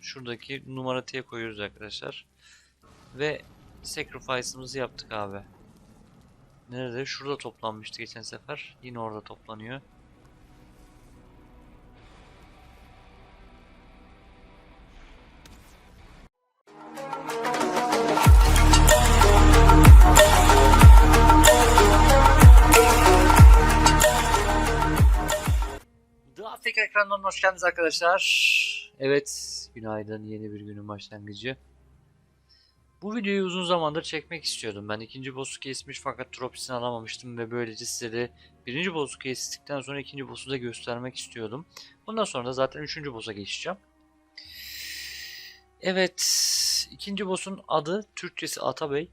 şuradaki numaratiye koyuyoruz arkadaşlar. Ve sacrifice'ımızı yaptık abi. Nerede? Şurada toplanmıştı geçen sefer. Yine orada toplanıyor. The Aftek ekranından hoş geldiniz arkadaşlar. Evet, günaydın. Yeni bir günün başlangıcı. Bu videoyu uzun zamandır çekmek istiyordum. Ben ikinci boss'u kesmiş fakat tropisini alamamıştım ve böylece size de birinci boss'u kestikten sonra ikinci boss'u da göstermek istiyordum. Bundan sonra da zaten üçüncü boss'a geçeceğim. Evet, ikinci boss'un adı Türkçesi Atabey,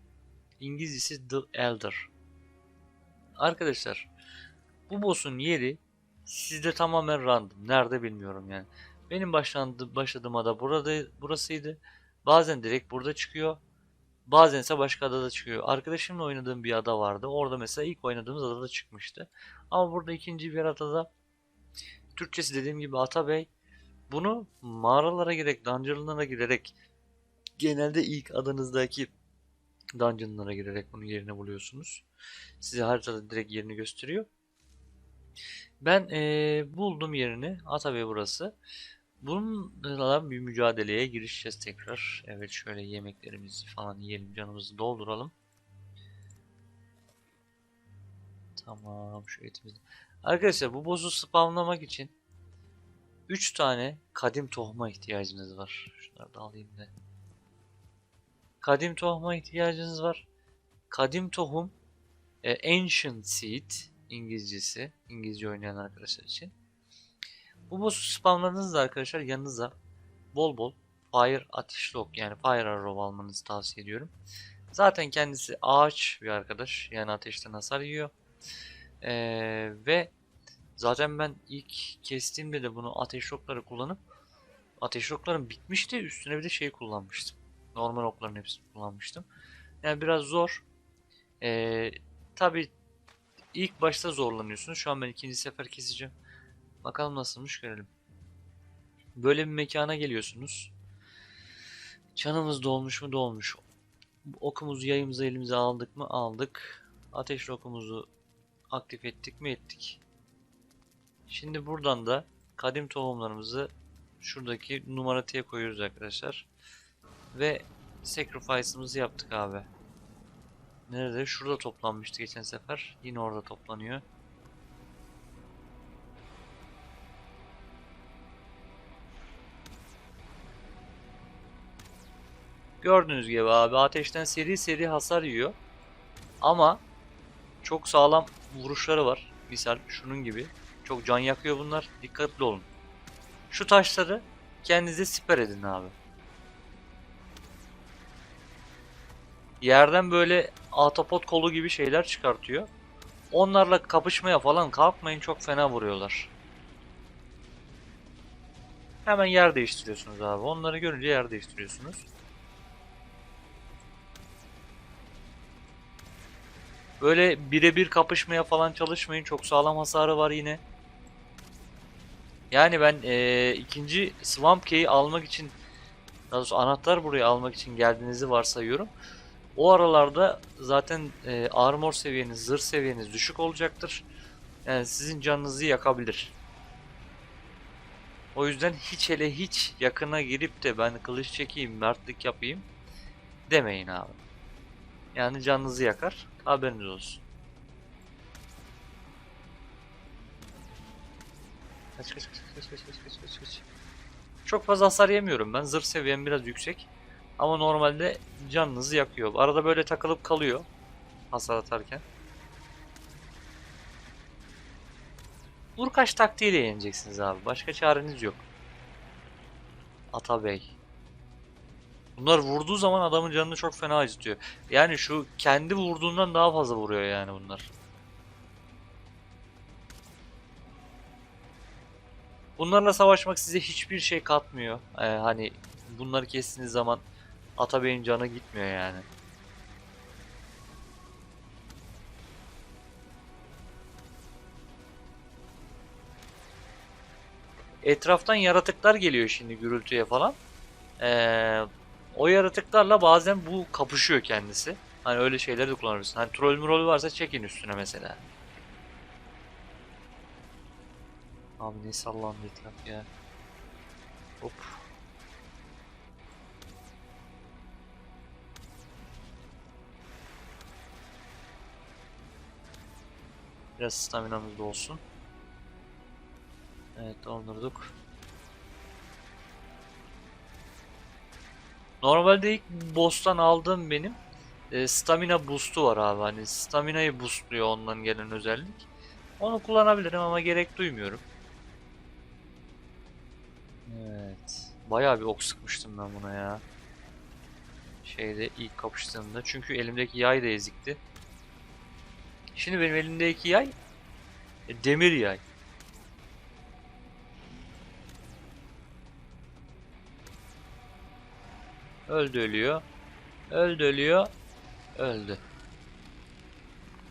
İngilizcesi The Elder. Arkadaşlar, bu boss'un yeri Sizde tamamen random. Nerede bilmiyorum yani. Benim başlandı, başladığım ada burada burasıydı. Bazen direkt burada çıkıyor. Bazense başka adada çıkıyor. Arkadaşımla oynadığım bir ada vardı. Orada mesela ilk oynadığımız adada çıkmıştı. Ama burada ikinci bir adada Türkçesi dediğim gibi Atabey bunu mağaralara girerek, dungeonlara girerek genelde ilk adanızdaki dungeonlara girerek bunun yerini buluyorsunuz. Size haritada direkt yerini gösteriyor. Ben eee, buldum yerini. Atabey burası. Bununla bir mücadeleye girişeceğiz tekrar. Evet şöyle yemeklerimizi falan yiyelim. Canımızı dolduralım. Tamam şu etimizi. Arkadaşlar bu boss'u spamlamak için 3 tane kadim tohuma ihtiyacınız var. Şunları da alayım da. Kadim tohuma ihtiyacınız var. Kadim tohum e, Ancient Seed İngilizcesi. İngilizce oynayan arkadaşlar için. Bu boss'u spamladığınızda arkadaşlar yanınıza bol bol Fire ateşli ok yani Fire Arrow almanızı tavsiye ediyorum. Zaten kendisi ağaç bir arkadaş. Yani ateşten hasar yiyor. Ee, ve zaten ben ilk kestiğimde de bunu ateş okları kullanıp ateş oklarım bitmişti. Üstüne bir de şey kullanmıştım. Normal okların hepsini kullanmıştım. Yani biraz zor. Ee, Tabi İlk başta zorlanıyorsunuz. Şu an ben ikinci sefer keseceğim. Bakalım nasılmış görelim. Böyle bir mekana geliyorsunuz. Canımız dolmuş mu dolmuş. Okumuzu yayımızı elimize aldık mı aldık. Ateşli okumuzu aktif ettik mi ettik. Şimdi buradan da kadim tohumlarımızı şuradaki numaratiye koyuyoruz arkadaşlar. Ve sacrifice'ımızı yaptık abi. Nerede? Şurada toplanmıştı geçen sefer. Yine orada toplanıyor. Gördüğünüz gibi abi ateşten seri seri hasar yiyor. Ama çok sağlam vuruşları var. Misal şunun gibi. Çok can yakıyor bunlar. Dikkatli olun. Şu taşları kendinize siper edin abi. Yerden böyle atapot kolu gibi şeyler çıkartıyor. Onlarla kapışmaya falan kalkmayın çok fena vuruyorlar. Hemen yer değiştiriyorsunuz abi. Onları görünce yer değiştiriyorsunuz. Böyle birebir kapışmaya falan çalışmayın. Çok sağlam hasarı var yine. Yani ben ee, ikinci Swamp Key'i almak için daha doğrusu anahtar buraya almak için geldiğinizi varsayıyorum. O aralarda zaten e, armor seviyeniz, zırh seviyeniz düşük olacaktır. Yani sizin canınızı yakabilir. O yüzden hiç hele hiç yakına girip de ben kılıç çekeyim, mertlik yapayım demeyin abi. Yani canınızı yakar. Haberiniz olsun. Kaç kaç kaç kaç kaç kaç kaç kaç. Çok fazla hasar yemiyorum ben. Zırh seviyem biraz yüksek. Ama normalde canınızı yakıyor. Arada böyle takılıp kalıyor. Hasar atarken. Vurkaç taktiğiyle yeneceksiniz abi. Başka çareniz yok. Atabey. Bunlar vurduğu zaman adamın canını çok fena acıtıyor. Yani şu kendi vurduğundan daha fazla vuruyor yani bunlar. Bunlarla savaşmak size hiçbir şey katmıyor. Ee, hani bunları kestiğiniz zaman Atabey'in canı gitmiyor yani. Etraftan yaratıklar geliyor şimdi gürültüye falan. Ee, o yaratıklarla bazen bu kapışıyor kendisi. Hani öyle şeyleri de kullanabilirsin. Hani troll mürol varsa çekin üstüne mesela. Abi ne sallandı etraf ya. Hop. Biraz staminamız da olsun. Evet dondurduk. Normalde ilk boss'tan aldığım benim e, stamina boost'u var abi. Hani stamina'yı boostluyor ondan gelen özellik. Onu kullanabilirim ama gerek duymuyorum. Evet. Bayağı bir ok sıkmıştım ben buna ya. Şeyde ilk kapıştığımda. Çünkü elimdeki yay da ezikti. Şimdi benim elimdeki yay e, demir yay. Öldü ölüyor. Öldü ölüyor. Öldü.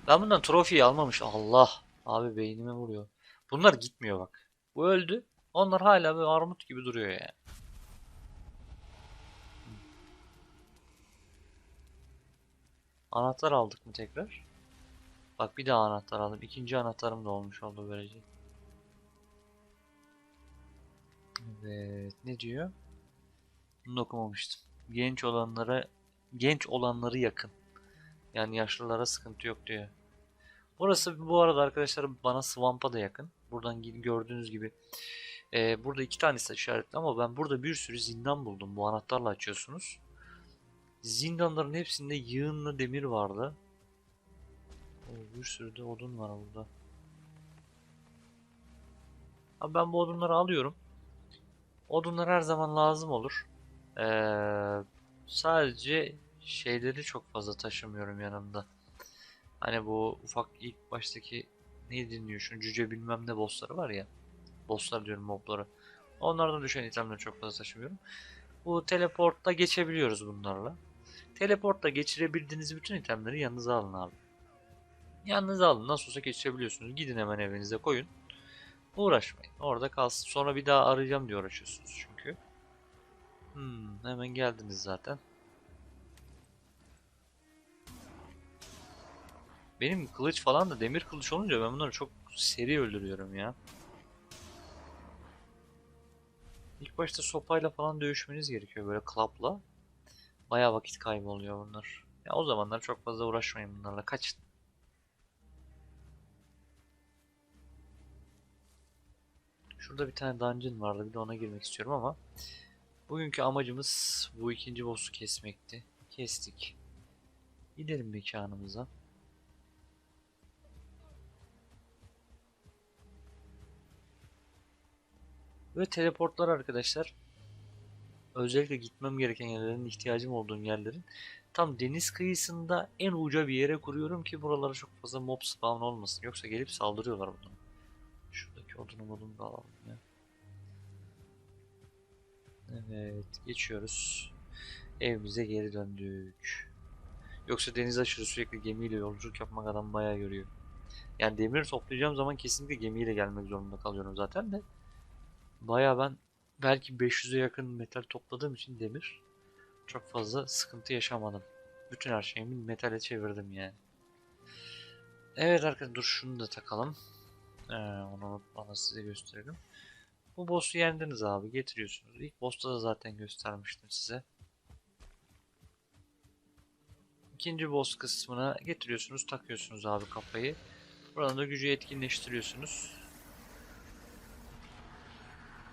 Ben bundan trofiyi almamış. Allah. Abi beynime vuruyor. Bunlar gitmiyor bak. Bu öldü. Onlar hala böyle armut gibi duruyor yani. Anahtar aldık mı tekrar? Bak bir daha anahtar aldım. İkinci anahtarım da olmuş oldu böylece. Evet. Ne diyor? Bunu okumamıştım. Genç olanlara genç olanları yakın. Yani yaşlılara sıkıntı yok diyor. Burası bu arada arkadaşlar bana Swamp'a da yakın. Buradan gördüğünüz gibi e, burada iki tanesi işaretli ama ben burada bir sürü zindan buldum. Bu anahtarla açıyorsunuz. Zindanların hepsinde yığınla demir vardı. Bir sürü de odun var burada. Abi ben bu odunları alıyorum. Odunlar her zaman lazım olur. Ee, sadece şeyleri çok fazla taşımıyorum yanımda. Hani bu ufak ilk baştaki ne dinliyor şu cüce bilmem ne bossları var ya. Bosslar diyorum mobları. Onlardan düşen itemleri çok fazla taşımıyorum. Bu teleportla geçebiliyoruz bunlarla. Teleportla geçirebildiğiniz bütün itemleri yanınıza alın abi. Yanınıza alın. Nasıl olsa geçirebiliyorsunuz. Gidin hemen evinize koyun. Uğraşmayın. Orada kalsın. Sonra bir daha arayacağım diye uğraşıyorsunuz çünkü. Hmm, hemen geldiniz zaten. Benim kılıç falan da demir kılıç olunca ben bunları çok seri öldürüyorum ya. İlk başta sopayla falan dövüşmeniz gerekiyor böyle klapla. Bayağı vakit kaybı oluyor bunlar. Ya o zamanlar çok fazla uğraşmayın bunlarla. Kaçın. Şurada bir tane dungeon vardı. Bir de ona girmek istiyorum ama bugünkü amacımız bu ikinci boss'u kesmekti. Kestik. Gidelim mekanımıza. Ve teleportlar arkadaşlar. Özellikle gitmem gereken yerlerin, ihtiyacım olduğum yerlerin tam deniz kıyısında en uca bir yere kuruyorum ki buralara çok fazla mob spawn olmasın. Yoksa gelip saldırıyorlar bunlara. Şuradaki odunu modunu da alalım ya. Evet, geçiyoruz. Evimize geri döndük. Yoksa deniz aşırı sürekli gemiyle yolculuk yapmak adam bayağı görüyor. Yani demir toplayacağım zaman kesinlikle gemiyle gelmek zorunda kalıyorum zaten de. Bayağı ben belki 500'e yakın metal topladığım için demir çok fazla sıkıntı yaşamadım. Bütün her şeyimi metale çevirdim yani. Evet arkadaşlar dur şunu da takalım. Ee, onu bana size gösterelim. Bu boss'u yendiniz abi getiriyorsunuz. İlk boss'ta da zaten göstermiştim size. İkinci boss kısmına getiriyorsunuz takıyorsunuz abi kafayı. Buradan da gücü etkinleştiriyorsunuz.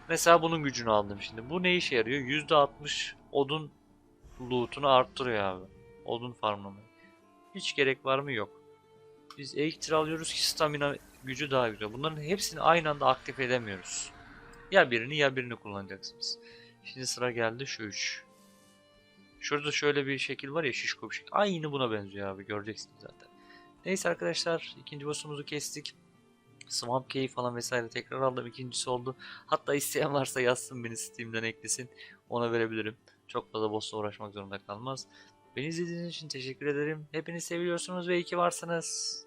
Mesela bunun gücünü aldım şimdi. Bu ne işe yarıyor? %60 odun loot'unu arttırıyor abi. Odun farmlamayı. Hiç gerek var mı? Yok. Biz elektriği alıyoruz ki stamina gücü daha güzel. Bunların hepsini aynı anda aktif edemiyoruz. Ya birini ya birini kullanacaksınız. Şimdi sıra geldi şu 3. Şurada şöyle bir şekil var ya şişko bir şekil. Aynı buna benziyor abi göreceksiniz zaten. Neyse arkadaşlar ikinci boss'umuzu kestik. Swamp Key falan vesaire tekrar aldım. ikincisi oldu. Hatta isteyen varsa yazsın beni Steam'den eklesin. Ona verebilirim. Çok fazla boss'la uğraşmak zorunda kalmaz. Beni izlediğiniz için teşekkür ederim. Hepiniz seviyorsunuz ve iyi ki varsınız.